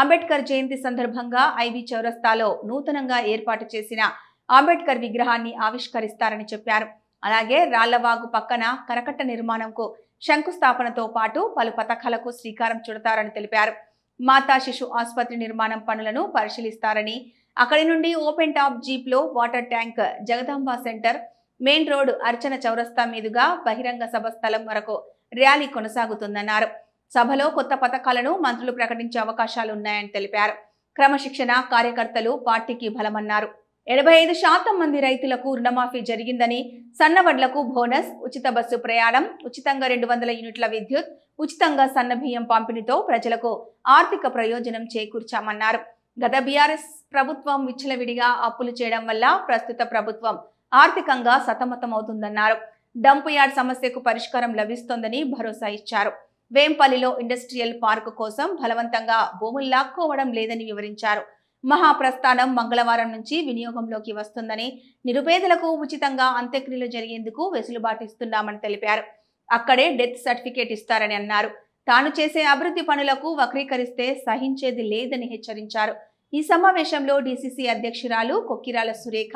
అంబేద్కర్ జయంతి సందర్భంగా ఐవి చౌరస్తాలో నూతనంగా ఏర్పాటు చేసిన అంబేద్కర్ విగ్రహాన్ని ఆవిష్కరిస్తారని చెప్పారు. అలాగే రాళ్ళవాగు పక్కన కరకట్ట నిర్మాణంకు శంకుస్థాపనతో పాటు పలు పథకాలకు శ్రీకారం చుడతారని తెలిపారు. మాతా శిశు ఆసుపత్రి నిర్మాణం పనులను పరిశీలిస్తారని అక్కడి నుండి open top జీప్లో water tank Jagadamba centre main road Archana చౌరస్తా మీదుగా బహిరంగ సభ స్థలం వరకు ర్యాలీ కొనసాగుతుందన్నారు. సభలో కొత్త పథకాలను మంత్రులు ప్రకటించే అవకాశాలు ఉన్నాయని తెలిపారు. క్రమశిక్షణ కార్యకర్తలు పార్టీకి బలమన్నారు. ఎనభై ఐదు శాతం మంది రైతులకు రుణమాఫీ జరిగిందని సన్నవడ్లకు బోనస్ ఉచిత బస్సు ప్రయాణం ఉచితంగా రెండు వందల యూనిట్ల విద్యుత్ ఉచితంగా సన్న బియ్యం పంపిణీతో ప్రజలకు ఆర్థిక ప్రయోజనం చేకూర్చామన్నారు. గత బీఆర్ఎస్ ప్రభుత్వం విచ్చలవిడిగా అప్పులు చేయడం వల్ల ప్రస్తుత ప్రభుత్వం ఆర్థికంగా సతమతమవుతుందన్నారు. డంప్ యార్డ్ సమస్యకు పరిష్కారం లభిస్తోందని భరోసా ఇచ్చారు. వేంపల్లిలో ఇండస్ట్రియల్ పార్క్ కోసం బలవంతంగా భూములు లాక్కోవడం లేదని వివరించారు. మహాప్రస్థానం మంగళవారం నుంచి వినియోగంలోకి వస్తుందని నిరుపేదలకు ఉచితంగా అంత్యక్రియలు జరిగేందుకు వెసులుబాటు ఇస్తున్నామని తెలిపారు. అక్కడే డెత్ సర్టిఫికేట్ ఇస్తారని అన్నారు. తాను చేసే అభివృద్ధి పనులకు వక్రీకరిస్తే సహించేది లేదని హెచ్చరించారు. ఈ సమావేశంలో డిసిసి అధ్యక్షురాలు కొక్కిరాల సురేఖ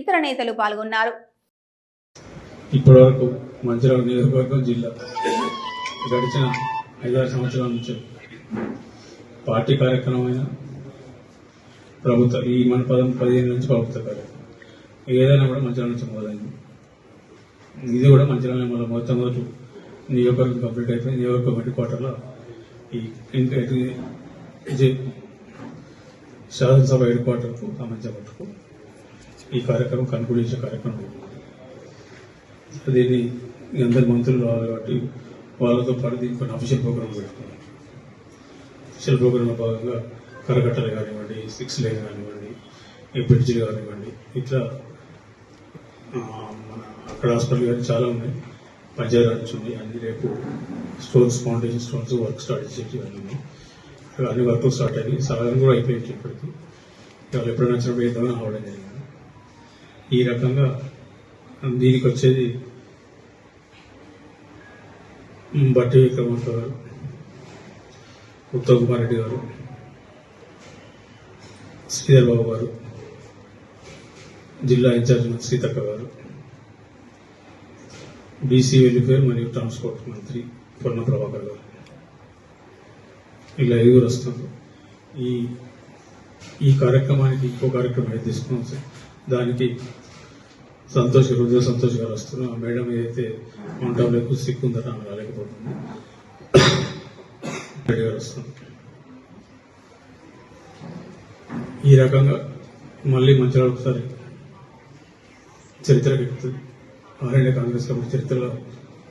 ఇతర నేతలు పాల్గొన్నారు. ఇప్పటివరకు మంచిర్యాల నియోజకవర్గం జిల్లా గడిచిన ఐదారు సంవత్సరాల నుంచి పార్టీ కార్యక్రమమైన ప్రభుత్వ ఈ మన పదం పదిహేను నుంచి ప్రభుత్వ కార్యక్రమం. ఏదైనా కూడా మంచిర్యాల నుంచి మొదలైంది. ఇది కూడా మంచిర్యాల మొదలు మొత్తం రోజు నియోజకవర్గం కంప్లీట్ అయిపోయింది నియోజకవర్గం హెడ్ క్వార్టర్లో ఈ ఇంకా ఇది- శాసనసభ హెడ్ క్వార్టర్కు ఈ కార్యక్రమం కన్క్లూడ్ కార్యక్రమం. దీన్ని అందరి మంత్రులు రావాలి కాబట్టి వాళ్ళతో పాటు దీనికి కొన్ని అఫీషియల్ ప్రోగ్రామ్ పెట్టుకున్నాం. అఫీషియల్ ప్రోగ్రాంలో భాగంగా కరగట్టలు కానివ్వండి సిక్స్ లేన్ కానివ్వండి ఈ కానివ్వండి ఇట్లా మన అక్కడ హాస్పిటల్ కానీ చాలా ఉన్నాయి. పంచాయతీ నుంచి ఉంది. అన్ని రేపు stones foundation stones work start చేసేవి అన్నీ ఉన్నాయి. అన్ని వర్క్ స్టార్ట్ అయ్యి సగం కూడా అయిపోయింది ఇప్పటికి. వాళ్ళు ఎప్పుడైనా వచ్చినప్పుడు వేద్దామని అవడం జరిగింది. ఈ రకంగా దీనికి వచ్చేది బట్టి విక్రమార్క గారు. ఉత్తమ్ కుమార్ రెడ్డి గారు. శ్రీధర్ బాబు గారు. జిల్లా ఇన్ఛార్జ్ మంత్రి సీతక్క గారు. బీసీ వెల్ఫేర్ మరియు ట్రాన్స్పోర్ట్ మంత్రి పొన్న ప్రభాకర్ గారు. ఇలా ఐదుగురు వస్తున్నారు ఈ ఈ కార్యక్రమానికి ఇంకో కార్యక్రమం అయితే తీసుకున్నాం సార్? దానికి సంతోష్ హృదయ ఉదయ సంతోష్ గారు వస్తున్నారు. ఆ మేడం ఏదైతే వంటలకు సిక్కు ఉందో ఆమె రాలేకపోతుంది. రెడ్డి గారు వస్తున్నారు. ఈ రకంగా మళ్ళీ మంచిగా ఒకసారి చరిత్రకు ఎక్కుతుంది ఆర్ఎండే కాంగ్రెస్ కమిటీ చరిత్రలో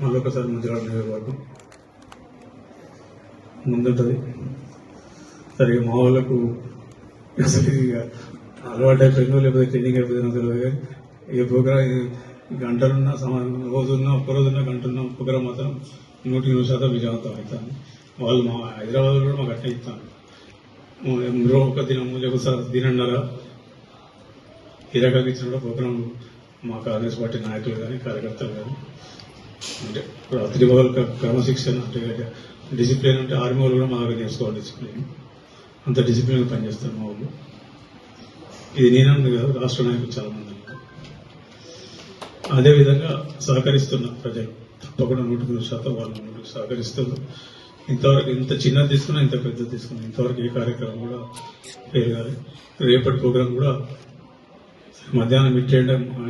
మళ్ళీ ఒకసారి మంచిగా నియోజకవర్గం ముందుంటుంది. సరే మా వాళ్ళకు అసలు ఇక అలవాటు అయిపోయిందో లేకపోతే ట్రైనింగ్ అయిపోయిందో తెలియదు కానీ ఈ ప్రోగ్రామ్ గంటలున్నా సమయం రోజున్నా ఒక్క రోజున్నా గంటలున్నా ప్రోగ్రామ్ మాత్రం నూటికి నూరు శాతం విజయవంతం అవుతాను వాళ్ళు మా హైదరాబాద్ కూడా మాకు అట్లా ఇస్తాను రోజు ఒక దినము లేకపోతే సార్ దినన్నర ఈ రకంగా ఇచ్చిన కూడా ప్రోగ్రాం మా కాంగ్రెస్ పార్టీ నాయకులు కానీ కార్యకర్తలు కానీ అంటే రాత్రి వాళ్ళ క్రమశిక్షణ అంటే డిసిప్లిన్ అంటే ఆర్మీ వాళ్ళు కూడా మా దగ్గర నేర్చుకోవాలి డిసిప్లిన్. అంత డిసిప్లిన్ పనిచేస్తారు మా వాళ్ళు. ఇది నేనంది కాదు రాష్ట్ర నాయకులు చాలా మంది అదేవిధంగా సహకరిస్తున్న ప్రజలు తప్పకుండా నూటికి నూరు శాతం వాళ్ళు ముందుకు సహకరిస్తున్నారు. ఇంతవరకు ఇంత చిన్నది తీసుకున్నా ఇంత పెద్దది తీసుకున్నా ఇంతవరకు ఏ కార్యక్రమం కూడా పేరు రేపటి ప్రోగ్రాం కూడా మధ్యాహ్నం మిడ్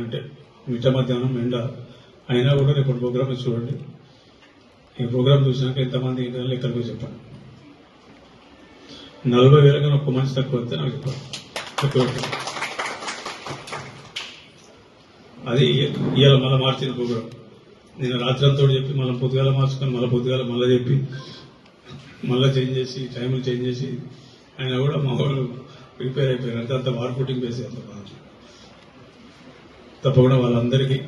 అంటే మిట్ట మధ్యాహ్నం ఎండ అయినా కూడా రేపటి ప్రోగ్రామ్ చూడండి. ఈ ప్రోగ్రామ్ చూసినాక ఎంతమంది ఏంటో ఎక్కడికి చెప్పండి. నలభై వేల కన్నా ఒక్క మనిషి తక్కువ అయితే నాకు చెప్పాలి తక్కువ వస్తే. అది ఇవాళ మళ్ళీ మార్చిన ప్రోగ్రామ్ నేను రాత్రంతో చెప్పి మళ్ళీ పొద్దుగాల మార్చుకొని మళ్ళీ పొద్దుగాల మళ్ళీ చెప్పి మళ్ళీ చేంజ్ చేసి టైములు చేంజ్ చేసి ఆయన కూడా మా వాళ్ళు ప్రిపేర్ అయిపోయారు. అంటే అంత మార్కెటింగ్ వేసి అంత తప్పకుండా వాళ్ళందరికీ